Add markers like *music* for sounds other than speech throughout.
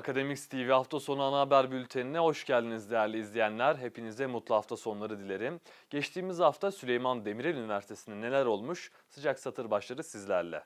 Akademiks TV hafta sonu ana haber bültenine hoş geldiniz değerli izleyenler. Hepinize mutlu hafta sonları dilerim. Geçtiğimiz hafta Süleyman Demirel Üniversitesi'nde neler olmuş? Sıcak satır başları sizlerle.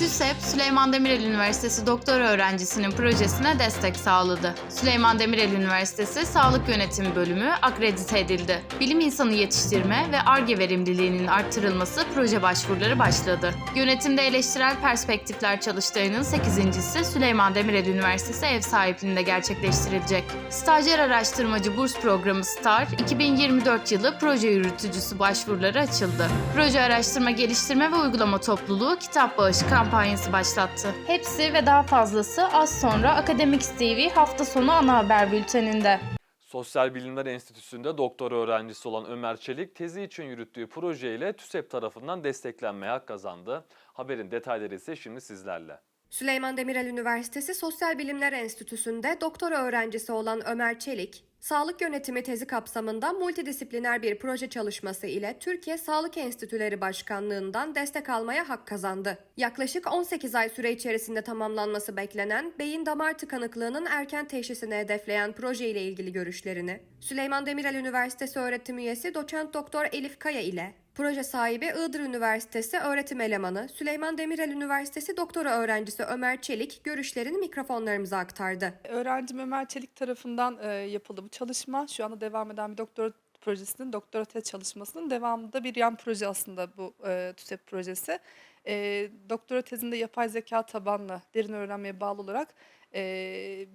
TÜSEP, Süleyman Demirel Üniversitesi doktora öğrencisinin projesine destek sağladı. Süleyman Demirel Üniversitesi Sağlık Yönetimi Bölümü akredite edildi. Bilim insanı yetiştirme ve ARGE verimliliğinin arttırılması proje başvuruları başladı. Yönetimde eleştirel perspektifler çalıştayının 8.si Süleyman Demirel Üniversitesi ev sahipliğinde gerçekleştirilecek. Stajyer Araştırmacı Burs Programı STAR, 2024 yılı proje yürütücüsü başvuruları açıldı. Proje Araştırma Geliştirme ve Uygulama Topluluğu kitap bağışı kampanyası başlattı. Hepsi ve daha fazlası az sonra Akademiks TV hafta sonu ana haber bülteninde. Sosyal Bilimler Enstitüsü'nde doktora öğrencisi olan Ömer Çelik tezi için yürüttüğü projeyle TÜSEP tarafından desteklenmeye hak kazandı. Haberin detayları ise şimdi sizlerle. Süleyman Demirel Üniversitesi Sosyal Bilimler Enstitüsü'nde doktora öğrencisi olan Ömer Çelik, sağlık yönetimi tezi kapsamında multidisipliner bir proje çalışması ile Türkiye Sağlık Enstitüleri Başkanlığından destek almaya hak kazandı. Yaklaşık 18 ay süre içerisinde tamamlanması beklenen beyin damar tıkanıklığının erken teşhisini hedefleyen proje ile ilgili görüşlerini Süleyman Demirel Üniversitesi öğretim üyesi doçent doktor Elif Kaya ile Proje sahibi Iğdır Üniversitesi öğretim elemanı Süleyman Demirel Üniversitesi doktora öğrencisi Ömer Çelik görüşlerini mikrofonlarımıza aktardı. Öğrencim Ömer Çelik tarafından e, yapıldı bu çalışma. Şu anda devam eden bir doktora projesinin, doktora tez çalışmasının devamında bir yan proje aslında bu e, TÜSEP projesi. E, doktora tezinde yapay zeka tabanlı, derin öğrenmeye bağlı olarak e,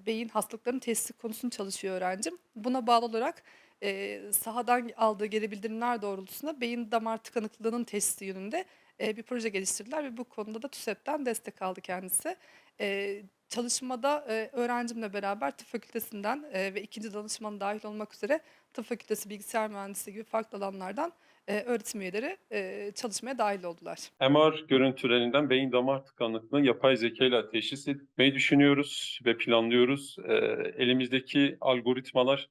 beyin hastalıklarının teşhisi konusunu çalışıyor öğrencim. Buna bağlı olarak e, sahadan aldığı geri bildirimler doğrultusunda beyin damar tıkanıklığının teşhisi yönünde e, bir proje geliştirdiler ve bu konuda da TÜSEP'ten destek aldı kendisi. E, çalışmada e, öğrencimle beraber tıp fakültesinden e, ve ikinci danışmanı dahil olmak üzere tıp fakültesi bilgisayar mühendisliği gibi farklı alanlardan e, öğretim üyeleri e, çalışmaya dahil oldular. MR görüntülerinden beyin damar tıkanıklığını yapay zeka ile teşhis etmeyi düşünüyoruz ve planlıyoruz. Ee, elimizdeki algoritmalar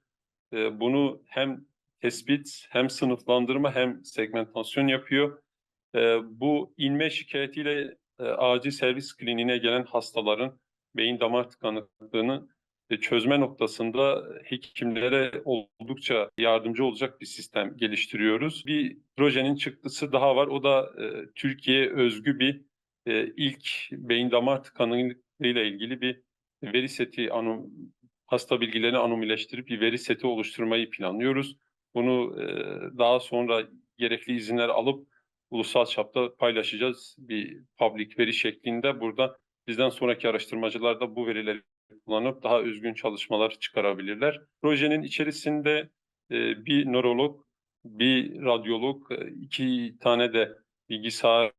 e, bunu hem tespit hem sınıflandırma hem segmentasyon yapıyor. Ee, bu inme şikayetiyle e, acil servis kliniğine gelen hastaların beyin damar tıkanıklığını e, çözme noktasında hekimlere oldukça yardımcı olacak bir sistem geliştiriyoruz. Bir projenin çıktısı daha var. O da e, Türkiye özgü bir e, ilk beyin damar tıkanıklığı ile ilgili bir veri seti anom hasta bilgilerini anomileştirip bir veri seti oluşturmayı planlıyoruz. Bunu e, daha sonra gerekli izinler alıp ulusal çapta paylaşacağız bir public veri şeklinde. Burada bizden sonraki araştırmacılar da bu verileri kullanıp daha özgün çalışmalar çıkarabilirler. Projenin içerisinde e, bir nörolog, bir radyolog, e, iki tane de bilgisayar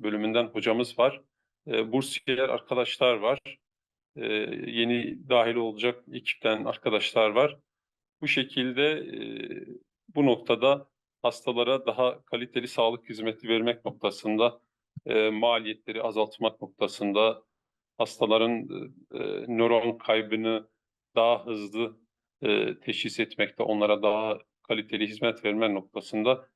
bölümünden hocamız var. E, bursiyer arkadaşlar var. E, yeni dahil olacak ekipten arkadaşlar var. Bu şekilde e, bu noktada hastalara daha kaliteli sağlık hizmeti vermek noktasında, e, maliyetleri azaltmak noktasında, hastaların e, nöron kaybını daha hızlı e, teşhis etmekte, onlara daha kaliteli hizmet verme noktasında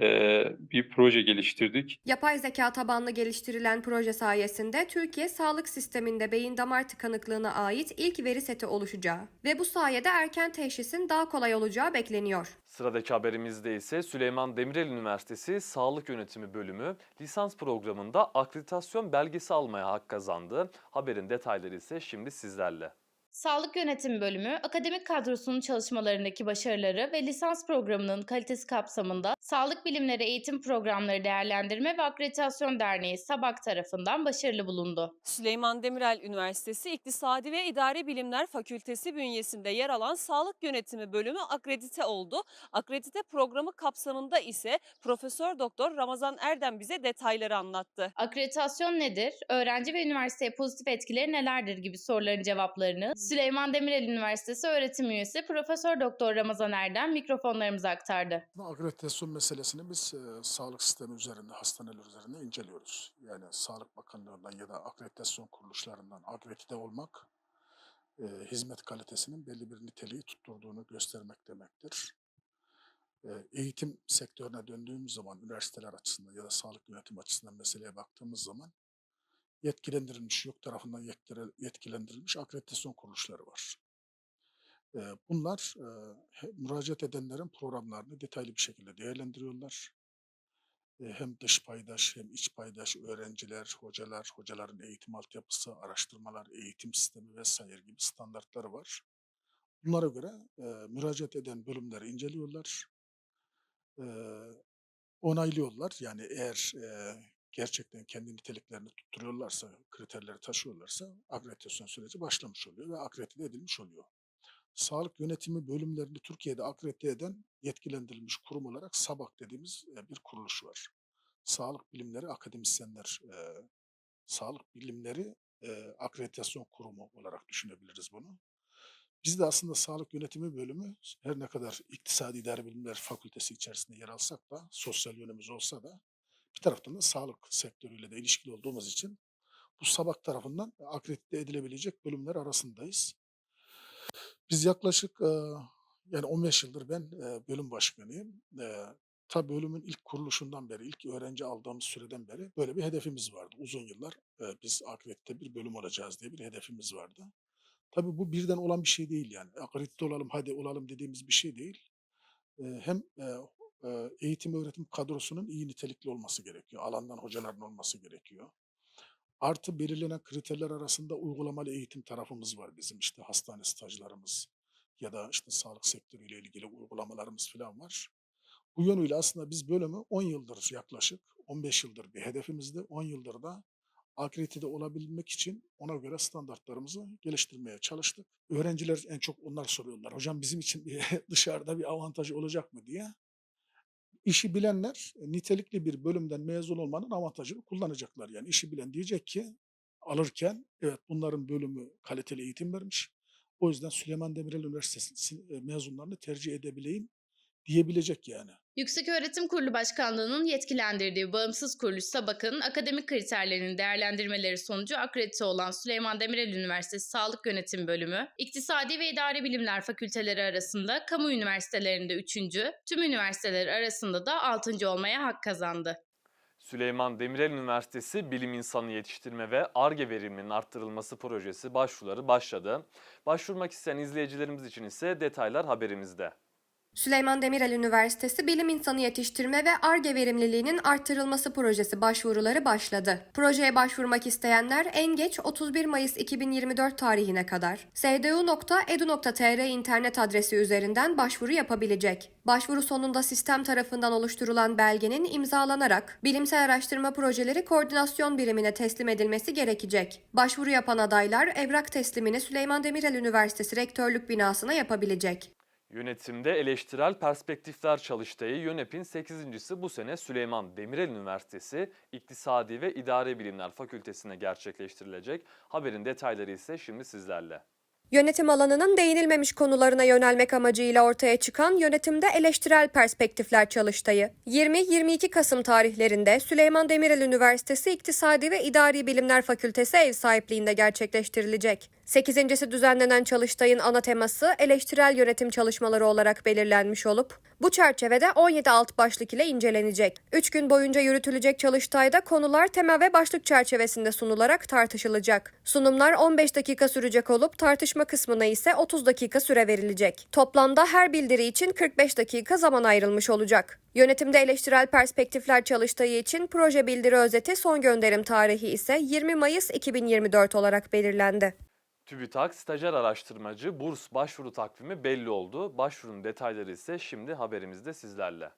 e, bir proje geliştirdik. Yapay zeka tabanlı geliştirilen proje sayesinde Türkiye sağlık sisteminde beyin damar tıkanıklığına ait ilk veri seti oluşacağı ve bu sayede erken teşhisin daha kolay olacağı bekleniyor. Sıradaki haberimizde ise Süleyman Demirel Üniversitesi Sağlık Yönetimi Bölümü lisans programında akreditasyon belgesi almaya hak kazandı. Haberin detayları ise şimdi sizlerle. Sağlık Yönetimi Bölümü, akademik kadrosunun çalışmalarındaki başarıları ve lisans programının kalitesi kapsamında Sağlık Bilimleri Eğitim Programları Değerlendirme ve Akreditasyon Derneği SABAK tarafından başarılı bulundu. Süleyman Demirel Üniversitesi İktisadi ve İdari Bilimler Fakültesi bünyesinde yer alan Sağlık Yönetimi bölümü akredite oldu. Akredite programı kapsamında ise Profesör Doktor Ramazan Erdem bize detayları anlattı. Akreditasyon nedir? Öğrenci ve üniversiteye pozitif etkileri nelerdir gibi soruların cevaplarını Süleyman Demirel Üniversitesi öğretim üyesi Profesör Doktor Ramazan Erdem mikrofonlarımıza aktardı. Bu Akreditasyon meselesini biz e, sağlık sistemi üzerinde, hastaneler üzerinde inceliyoruz. Yani Sağlık Bakanlığı'ndan ya da akreditasyon kuruluşlarından akredite olmak, e, hizmet kalitesinin belli bir niteliği tutturduğunu göstermek demektir. E, eğitim sektörüne döndüğümüz zaman, üniversiteler açısından ya da sağlık yönetim açısından meseleye baktığımız zaman, yetkilendirilmiş, yok tarafından yetkilendirilmiş akreditasyon kuruluşları var. Bunlar müracaat edenlerin programlarını detaylı bir şekilde değerlendiriyorlar. Hem dış paydaş hem iç paydaş öğrenciler, hocalar, hocaların eğitim altyapısı, araştırmalar, eğitim sistemi vesaire gibi standartları var. Bunlara göre müracaat eden bölümleri inceliyorlar. Onaylıyorlar. Yani eğer gerçekten kendi niteliklerini tutturuyorlarsa, kriterleri taşıyorlarsa akreditasyon süreci başlamış oluyor ve akredite edilmiş oluyor. Sağlık yönetimi bölümlerini Türkiye'de akredite eden yetkilendirilmiş kurum olarak SABAK dediğimiz e, bir kuruluş var. Sağlık Bilimleri Akademisyenler e, Sağlık Bilimleri e, Akreditasyon Kurumu olarak düşünebiliriz bunu. Biz de aslında sağlık yönetimi bölümü her ne kadar iktisadi idare bilimler fakültesi içerisinde yer alsak da sosyal yönümüz olsa da bir taraftan da sağlık sektörüyle de ilişkili olduğumuz için bu SABAK tarafından akredite edilebilecek bölümler arasındayız. Biz yaklaşık yani 15 yıldır ben bölüm başkanıyım. Ta bölümün ilk kuruluşundan beri, ilk öğrenci aldığımız süreden beri böyle bir hedefimiz vardı. Uzun yıllar biz akredite bir bölüm olacağız diye bir hedefimiz vardı. Tabii bu birden olan bir şey değil yani. Akredite olalım, hadi olalım dediğimiz bir şey değil. Hem eğitim öğretim kadrosunun iyi nitelikli olması gerekiyor. Alandan hocaların olması gerekiyor. Artı belirlenen kriterler arasında uygulamalı eğitim tarafımız var bizim işte hastane stajlarımız ya da işte sağlık sektörüyle ilgili uygulamalarımız falan var. Bu yönüyle aslında biz bölümü 10 yıldır yaklaşık, 15 yıldır bir hedefimizdi. 10 yıldır da akreditede olabilmek için ona göre standartlarımızı geliştirmeye çalıştık. Öğrenciler en çok onlar soruyorlar. Hocam bizim için *laughs* dışarıda bir avantajı olacak mı diye. İşi bilenler e, nitelikli bir bölümden mezun olmanın avantajını kullanacaklar. Yani işi bilen diyecek ki alırken evet bunların bölümü kaliteli eğitim vermiş. O yüzden Süleyman Demirel Üniversitesi e, mezunlarını tercih edebileyim diyebilecek yani. Yükseköğretim Kurulu Başkanlığı'nın yetkilendirdiği bağımsız kuruluş SABAK'ın akademik kriterlerinin değerlendirmeleri sonucu akredite olan Süleyman Demirel Üniversitesi Sağlık Yönetimi Bölümü, İktisadi ve İdari Bilimler Fakülteleri arasında kamu üniversitelerinde 3. tüm üniversiteler arasında da 6. olmaya hak kazandı. Süleyman Demirel Üniversitesi Bilim İnsanı Yetiştirme ve ARGE veriminin arttırılması projesi başvuruları başladı. Başvurmak isteyen izleyicilerimiz için ise detaylar haberimizde. Süleyman Demirel Üniversitesi Bilim İnsanı Yetiştirme ve ARGE verimliliğinin artırılması projesi başvuruları başladı. Projeye başvurmak isteyenler en geç 31 Mayıs 2024 tarihine kadar sdu.edu.tr internet adresi üzerinden başvuru yapabilecek. Başvuru sonunda sistem tarafından oluşturulan belgenin imzalanarak Bilimsel Araştırma Projeleri Koordinasyon Birimine teslim edilmesi gerekecek. Başvuru yapan adaylar evrak teslimini Süleyman Demirel Üniversitesi Rektörlük binasına yapabilecek. Yönetimde eleştirel perspektifler çalıştayı YÖNEP'in 8.si bu sene Süleyman Demirel Üniversitesi İktisadi ve İdare Bilimler Fakültesine gerçekleştirilecek. Haberin detayları ise şimdi sizlerle. Yönetim alanının değinilmemiş konularına yönelmek amacıyla ortaya çıkan Yönetimde Eleştirel Perspektifler Çalıştayı 20-22 Kasım tarihlerinde Süleyman Demirel Üniversitesi İktisadi ve İdari Bilimler Fakültesi ev sahipliğinde gerçekleştirilecek. 8.si düzenlenen çalıştayın ana teması eleştirel yönetim çalışmaları olarak belirlenmiş olup bu çerçevede 17 alt başlık ile incelenecek. 3 gün boyunca yürütülecek çalıştayda konular temel ve başlık çerçevesinde sunularak tartışılacak. Sunumlar 15 dakika sürecek olup tartışma kısmına ise 30 dakika süre verilecek. Toplamda her bildiri için 45 dakika zaman ayrılmış olacak. Yönetimde eleştirel perspektifler çalıştayı için proje bildiri özeti son gönderim tarihi ise 20 Mayıs 2024 olarak belirlendi. TÜBİTAK stajyer araştırmacı burs başvuru takvimi belli oldu. Başvurunun detayları ise şimdi haberimizde sizlerle.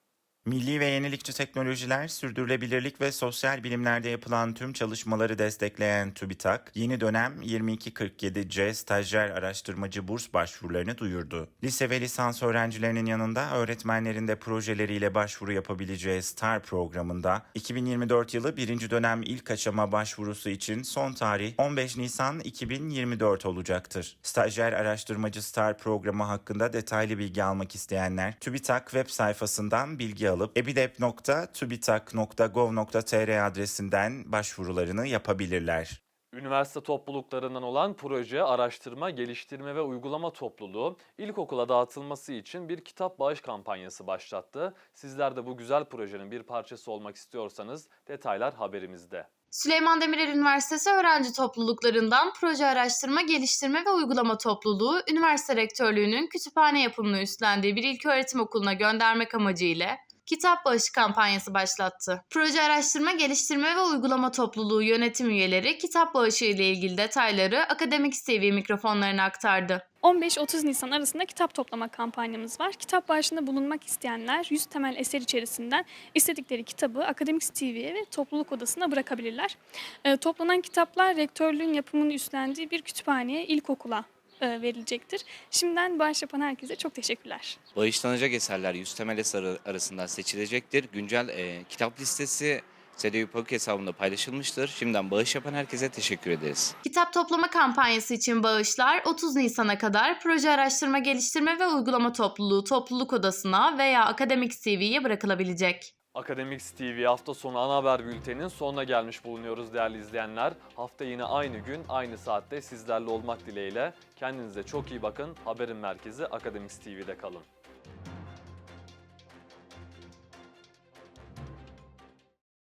Milli ve yenilikçi teknolojiler, sürdürülebilirlik ve sosyal bilimlerde yapılan tüm çalışmaları destekleyen TÜBİTAK, yeni dönem 2247C stajyer araştırmacı burs başvurularını duyurdu. Lise ve lisans öğrencilerinin yanında öğretmenlerin de projeleriyle başvuru yapabileceği STAR programında 2024 yılı birinci dönem ilk aşama başvurusu için son tarih 15 Nisan 2024 olacaktır. Stajyer araştırmacı STAR programı hakkında detaylı bilgi almak isteyenler TÜBİTAK web sayfasından bilgi alıp ebidep.tubitak.gov.tr adresinden başvurularını yapabilirler. Üniversite topluluklarından olan proje, araştırma, geliştirme ve uygulama topluluğu ilkokula dağıtılması için bir kitap bağış kampanyası başlattı. Sizler de bu güzel projenin bir parçası olmak istiyorsanız detaylar haberimizde. Süleyman Demirel Üniversitesi öğrenci topluluklarından proje araştırma, geliştirme ve uygulama topluluğu, üniversite rektörlüğünün kütüphane yapımını üstlendiği bir ilköğretim okuluna göndermek amacıyla kitap bağışı kampanyası başlattı. Proje araştırma, geliştirme ve uygulama topluluğu yönetim üyeleri kitap bağışı ile ilgili detayları Akademik TV mikrofonlarına aktardı. 15-30 Nisan arasında kitap toplama kampanyamız var. Kitap bağışında bulunmak isteyenler 100 temel eser içerisinden istedikleri kitabı Akademik TV'ye ve topluluk odasına bırakabilirler. Ee, toplanan kitaplar rektörlüğün yapımını üstlendiği bir kütüphaneye, ilkokula e, verilecektir. Şimdiden bağış yapan herkese çok teşekkürler. Bağışlanacak eserler 100 temel eser arasından seçilecektir. Güncel e, kitap listesi SDÜ Pok hesabında paylaşılmıştır. Şimdiden bağış yapan herkese teşekkür ederiz. Kitap toplama kampanyası için bağışlar 30 Nisan'a kadar proje araştırma, geliştirme ve uygulama topluluğu topluluk odasına veya Akademik TV'ye bırakılabilecek. Akademiks TV hafta sonu ana haber bülteninin sonuna gelmiş bulunuyoruz değerli izleyenler. Hafta yine aynı gün, aynı saatte sizlerle olmak dileğiyle. Kendinize çok iyi bakın. Haberin merkezi Akademiks TV'de kalın.